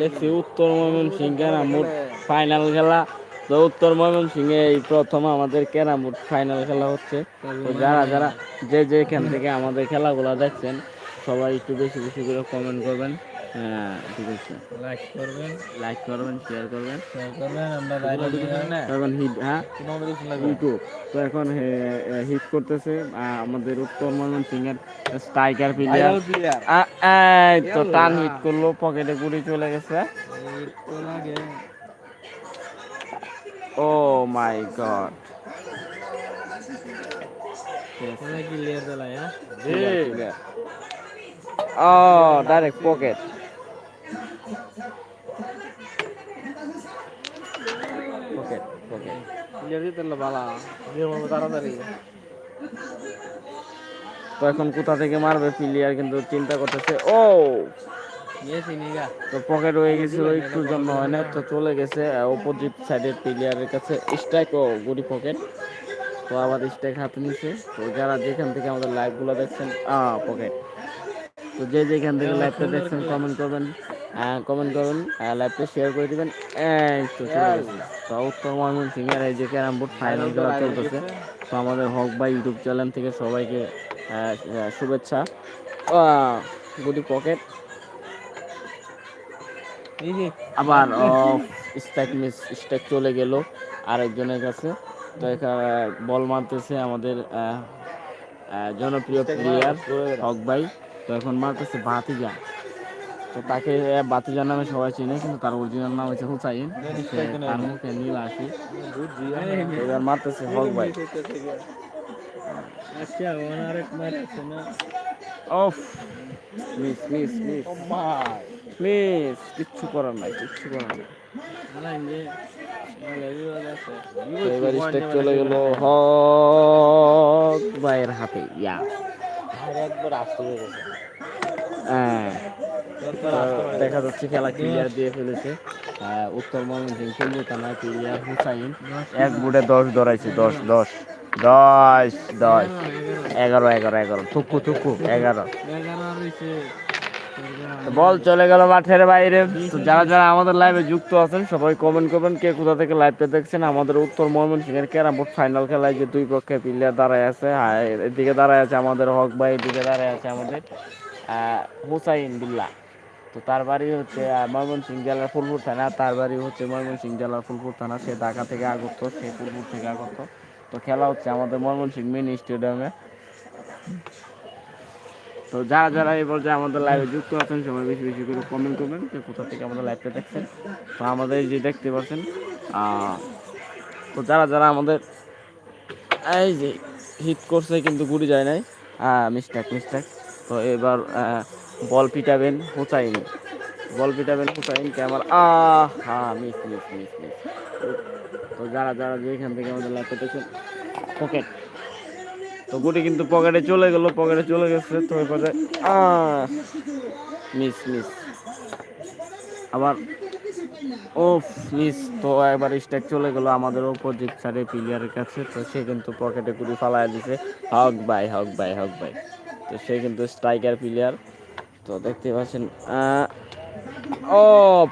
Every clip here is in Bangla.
লেখছি উত্তর ময়মনসিং ক্যারামবোর্ড ফাইনাল খেলা তো উত্তর ময়মনসিংহে এই প্রথম আমাদের ক্যারামবোর্ড ফাইনাল খেলা হচ্ছে। তো যারা যারা যে যেখান থেকে আমাদের খেলাগুলো দেখছেন সবাই একটু বেশি বেশি করে কমেন্ট করবেন। হ্যাঁ ঠিক আছে। লাইক করবেন। লাইক করবেন শেয়ার করবেন। শেয়ার করবেন আমরা বাইরে না এখন হিট হ্যাঁ? ইউটিউব তো এখন হিট করতেছে আমাদের উত্তর ময়মনসিংহের স্ট্রাইকার প্লেয়ার এই তো টান হিট করল পকেটে গুড়ি চলে গেছে। ও মাই গড কি লেয়ার দিলা হ্যাঁ ও ডাইরেক্ট পকেট পকেট দিতে বালা। তাড়াতাড়ি। তো এখন কোথা থেকে মারবে প্লেয়ার কিন্তু চিন্তা করতেছে। ও! তো পকেট হয়ে গেছিল একটুর জন্য হয় না তো চলে গেছে অপোজিট সাইডের প্লেয়ারের কাছে স্ট্রাইক ও গুড়ি পকেট তো আবার স্ট্রাইক হাতে নিছে। তো যারা যেখান থেকে আমাদের লাইভগুলো দেখছেন পকেট তো যে যেখান থেকে লাইভটা দেখছেন কমেন্ট করবেন। কমেন্ট করবেন লাইভটা শেয়ার করে দিবেন। উত্তর ময়মনসিংহ এর এই যে ক্যারাম বোর্ড ফাইনাল খেলা চলতেছে। তো আমাদের হক বাই ইউটিউব চ্যানেল থেকে সবাইকে শুভেচ্ছা। গুডি পকেট আবার স্ট্রাইক মিস স্ট্রাইক চলে গেল আরেকজনের কাছে। তো এখানে বল মারতেছে আমাদের জনপ্রিয় প্লেয়ার হক ভাই। তো এখন মারতেছে বাতিজা তো তাকে আহ, বাতিজা নামে সবাই চিনে কিন্তু তার অরিজিনাল নাম হচ্ছে হুসাইন। তার মুখে নীল আসি এবার মারতেছে হক ভাই। Off miss miss miss please কিচ্ছু করার নাই কিচ্ছু করার নাই। এবার স্টেক চলে গেল হক ভাইয়ের হাতে ইয়া। একবার আসতে হ্যাঁ। দেখা যাচ্ছে খেলা ক্লিয়ার দিয়ে ফেলেছে। উত্তর ময়মনসিং কুল্লু থানা ক্লিয়ার হুসাইন এক বুটে দশ ধরাইছে দশ দশ। দশ দশ। এগারো এগারো এগারো। থুকু থুকু এগারো। বল চলে গেল মাঠের বাইরে। তো যারা যারা আমাদের লাইভে যুক্ত আছেন সবাই কমেন্ট করবেন কে কোথা থেকে লাইভটা দেখছেন। আমাদের উত্তর ময়মনসিংহের ক্যারাম বোর্ড ফাইনাল খেলায় যে দুই পক্ষে প্লেয়ার দাঁড়ায় আছে এদিকে দাঁড়ায় আছে আমাদের হক ভাই এদিকে দাঁড়ায় আছে আমাদের হুসাইন বিল্লা। তো তার বাড়ি হচ্ছে আহ, ময়মনসিংহ জেলার ফুলপুর থানা। তার বাড়ি হচ্ছে ময়মনসিংহ জেলার ফুলপুর থানা। সে ঢাকা থেকে আগত সে ফুলপুর থেকে আগত। তো খেলা হচ্ছে আমাদের ময়মনসিংহ মিনি স্টেডিয়ামে তো যারা যারা এই পর্যায়ে আমাদের লাইভে যুক্ত আছেন সবাই বেশি বেশি করে কমেন্ট করবেন যে কোথা থেকে আমাদের লাইভটা দেখছেন। তো আমাদের যে দেখতে পাচ্ছেন তো যারা যারা আমাদের এই যে হিট করছে কিন্তু গুড়ি যায় নাই। মিস্টেক মিস্টেক তো এবার বল পিটাবেন হুসাইন। বল পিটাবেন হুসাইন, ক্যামেরা আহ হ্যাঁ মিস মিস মিস মিস তো যারা যারা যেখান থেকে আমাদের লাইভটা দেখছেন পকেট তো গুটি কিন্তু পকেটে চলে গেল পকেটে চলে গেছে, তো এবারে মিস মিস আবার ও মিস তো একবার স্ট্যাক চলে গেল আমাদের অপোজিট সাইডে প্লেয়ারের কাছে। তো সে কিন্তু পকেটে গুটি ফালাই দিছে। হক বাই হক বাই হক বাই তো সে কিন্তু স্ট্রাইকার প্লেয়ার তো দেখতে পাচ্ছেন ও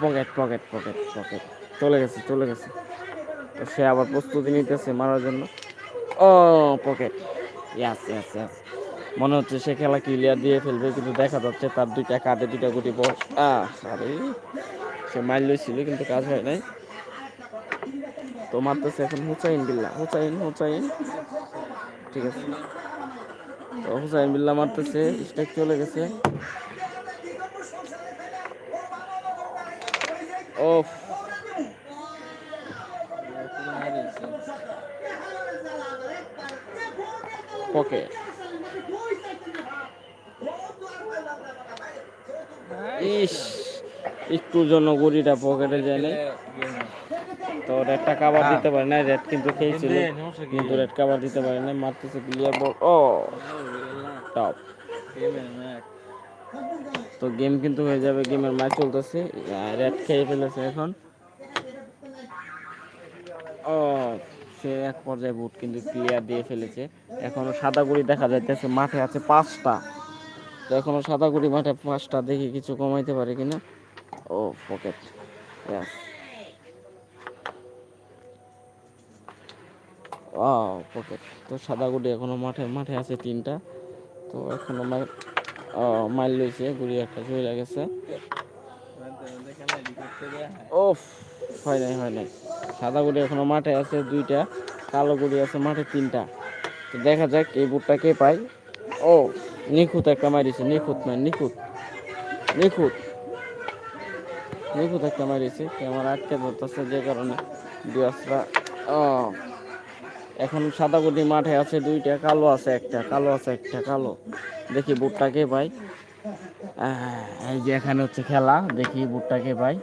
পকেট পকেট পকেট পকেট চলে গেছে চলে গেছে। তো সে আবার প্রস্তুতি নিতেছে মারার জন্য। ও পকেট ইয়াস ইয়াস ইয়াস মনে হচ্ছে সে খেলা ক্লিয়ার দিয়ে ফেলবে, কিন্তু দেখা যাচ্ছে তার দুইটা কাটে দুইটা গুটি আহ আরে সে মাইল ছিল কিন্তু কাজ হয় নাই। তো মারতেছে এখন হুসাইন বিল্লা। হুসাইন হুসাইন। ঠিক আছে। তো হুসাইন বিল্লা মারতেছে স্টেক চলে গেছে। ওফ ওকে ইস একটুর জন্য গুড়িটা পকেটে যায় তো রেডটা কাবার দিতে পারে না রেড কিন্তু খেয়েছিল। কিন্তু রেড কাবার দিতে পারে না মারতেছে প্লেয়ার বল ও টপ তো গেম কিন্তু হয়ে যাবে, গেমের ম্যাচ চলতেছে। রেড খেয়ে ফেলেছে এখন। ও, সে এক পর্যায়ে বুট কিন্তু ক্লিয়ার দিয়ে ফেলেছে। এখনও সাদা গুড়ি দেখা যাইতেছে, মাঠে আছে পাঁচটা। তো এখনও সাদা গুড়ি মাঠে পাঁচটা, দেখি কিছু কমাইতে পারে কিনা। ও পকেট ও পকেট তো সাদা গুড়ি এখনও মাঠে মাঠে আছে তিনটা। তো এখনও মাইল ও লইছে, গুড়ি একটা চলে গেছে। ওফ হয় নাই হয় নাই। সাদা গুড়ি এখনও মাঠে আছে দুইটা, কালো গুড়ি আছে মাঠে তিনটা। তো দেখা যাক এই বুটটা কে পাই ও, নিখুঁত একটা মারিছে, নিখুঁত ম্যান নিখুঁত। নিখুঁত। নিখুঁত একটা মারিছে, ক্যামেরা আটকে ধরতেছে যে কারণে। দুয়াসরা ও। এখন সাদা গুটি মাঠে আছে দুইটা, কালো আছে একটা, কালো আছে একটা, কালো। দেখি বুটটা কে পাই এই যে এখানে হচ্ছে খেলা, দেখি বুটটা কে পাই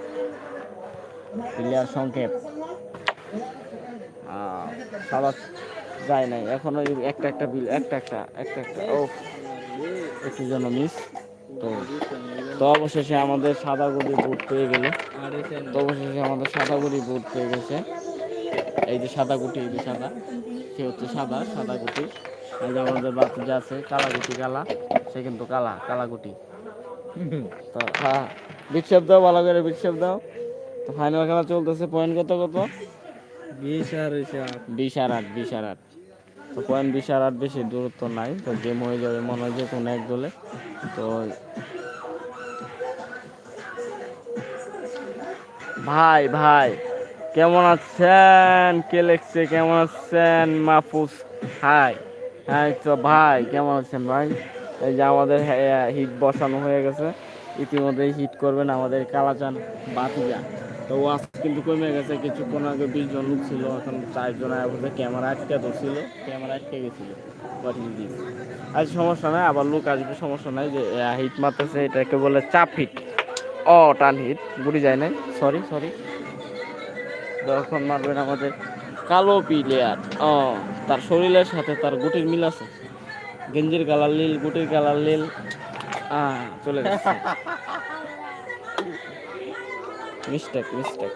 প্লেয়ার সংক্ষেপ। সাদা যায় নাই। এখন ওই একটা একটা বিল, একটা একটা একটা একটা। ও, একটু জন্য মিস তো তো অবশেষে আমাদের সাদা গুড়ি বুট পেয়ে গেল। তো অবশেষে আমাদের সাদা গুড়ি বুট পেয়ে গেছে। এই যে সাদা গুটি এই যে সাদা সে হচ্ছে সাদা সাদা গুটি। এই যে আমাদের যে আছে কালা গুটি কালা সে কিন্তু কালা কালা গুটি। তো হ্যাঁ বিক্ষেপ দাও ভালো করে বিক্ষেপ দাও। তো ফাইনাল খেলা চলতেছে পয়েন্ট কত কত? বিশ আর বিশ আর আট বিশ আর আট। তো পয়েন্ট বিশ আর আট বেশি দূরত্ব নাই তো গেম হয়ে যাবে মনে হয় যে কোনো এক দলে। তো ভাই ভাই কেমন আছেন? কে লেখছে? কেমন আছেন? মাহফুজ হাই হ্যাঁ তো ভাই, কেমন আছেন ভাই? এই যে আমাদের হিট বসানো হয়ে গেছে। ইতিমধ্যেই হিট করবেন আমাদের কালাচান বাতিজা। তো ওয়াশ কিন্তু কমে গেছে, কিছুক্ষণ আগে বিশ জন লোক ছিল, এখন চারজন আগে ক্যামেরা আটকে ধরছিল, ক্যামেরা আটকে গেছিল আজ সমস্যা নাই, আবার লোক আসবে, সমস্যা নাই যে হিট মারতেছে, এটাকে বলে চাপ হিট ও টান হিট গুড়ি যায় নাই? সরি সরি তখন মারবেন আমাদের কালো প্লেয়ার। ও তার শরীরের সাথে তার গুটির মিল আছে। গেঞ্জির কালার নীল গুটির কালার আহ চলে গেছে। মিস্টেক মিস্টেক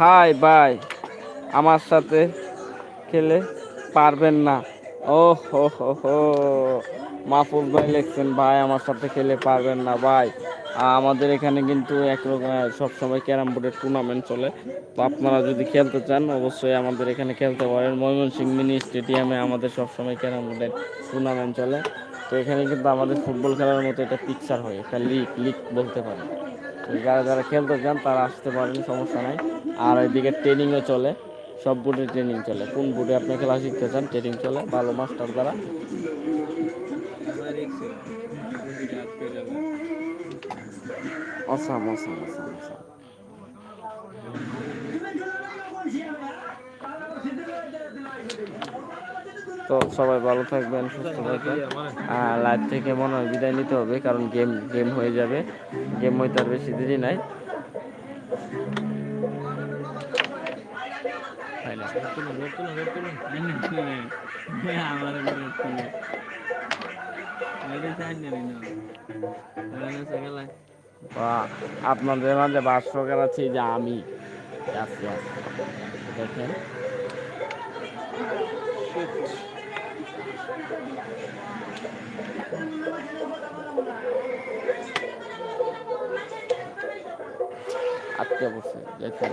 হাই বাই। আমার সাথে খেলে। পারবেন না। ও হো হো হো। মাহফুজ ভাই লিখছেন, ভাই, আমার সাথে খেলে পারবেন না, ভাই। আমাদের এখানে কিন্তু একরকম সবসময় ক্যারাম বোর্ডের টুর্নামেন্ট চলে। তো আপনারা যদি খেলতে চান, অবশ্যই আমাদের এখানে খেলতে পারেন। ময়মনসিংহ মিনি স্টেডিয়ামে আমাদের সবসময় ক্যারাম বোর্ডের টুর্নামেন্ট চলে। তো এখানে কিন্তু আমাদের ফুটবল খেলার মতো একটা পিকচার হয়, একটা লিগ লিগ বলতে পারেন। যারা যারা খেলতে চান, তারা আসতে পারেন, সমস্যা নাই। আর এদিকে ট্রেনিংও চলে। সব বুটে ট্রেনিং চলে। কোন বোর্ডে আপনি খেলা শিখতে চান ট্রেনিং চলে। ভালো মাস্টার দ্বারা অসাম অসাম অসাম অসাম তো সবাই ভালো থাকবেন সুস্থ থাকবেন। আর লাইভ থেকে মনে হয় বিদায় নিতে হবে কারণ গেম গেম হয়ে যাবে। গেম হইতে আর বেশি দেরি নাই। তুলে খেলায় বাহ, আপনাদের মাঝে ভাষ্যকার আছে যে আমি। দেখেন। আটকে বসে দেখেন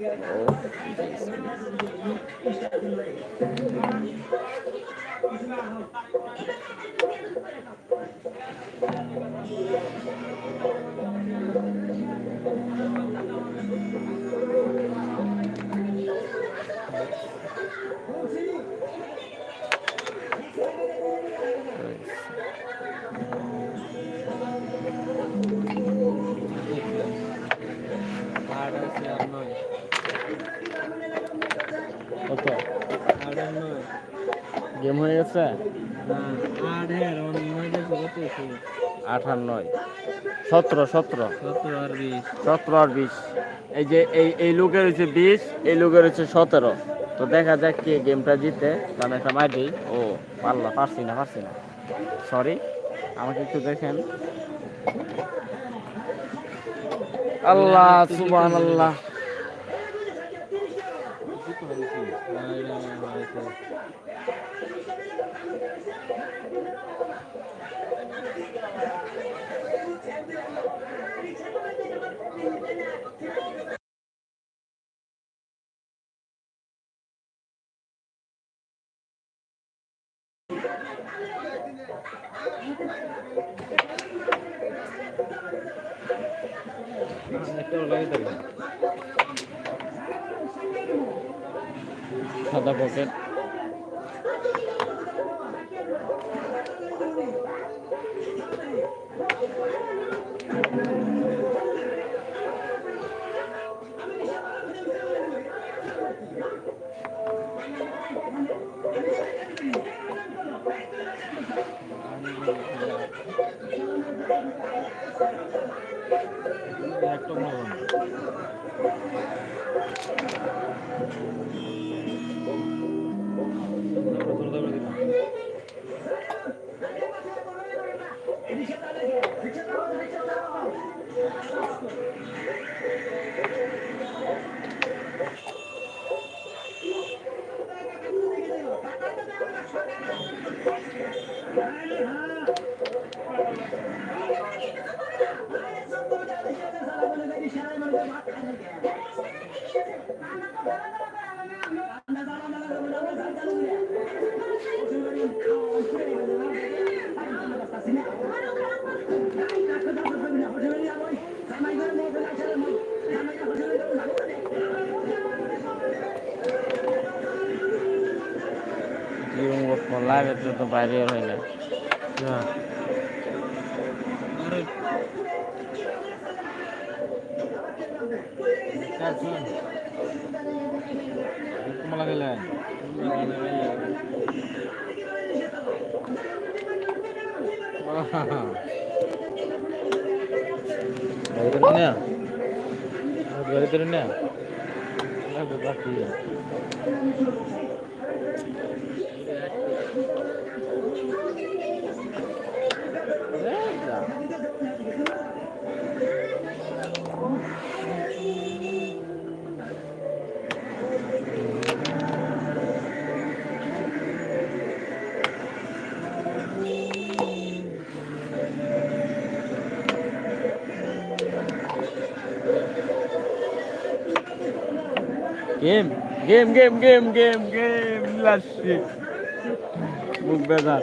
Thank you. আর নয়। সতেরো সতেরো। বিশ। সতেরো আর বিশ। এই যে এই এই লোকের হচ্ছে বিশ এই লোকের হচ্ছে সতেরো। তো দেখা যাক কে গেমটা জিতে। কারণ একটা মাই দিই। ও পারলা পারছি না পারছি না। সরি আমাকে একটু দেখেন। আল্লাহ সুবান আল্লাহ সাদা পকেট একটা মরণ বাইরে হয়। না কমলা গেলেন গাড়ি ধরে না game game game game game game lassi মুখ বেদার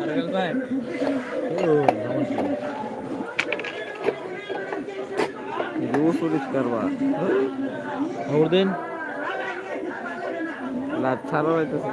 আরেকজন ভাই ও নমস্কার রুশ পরিষ্কার বা খবর দিন লাট ছাড়া হইতেছে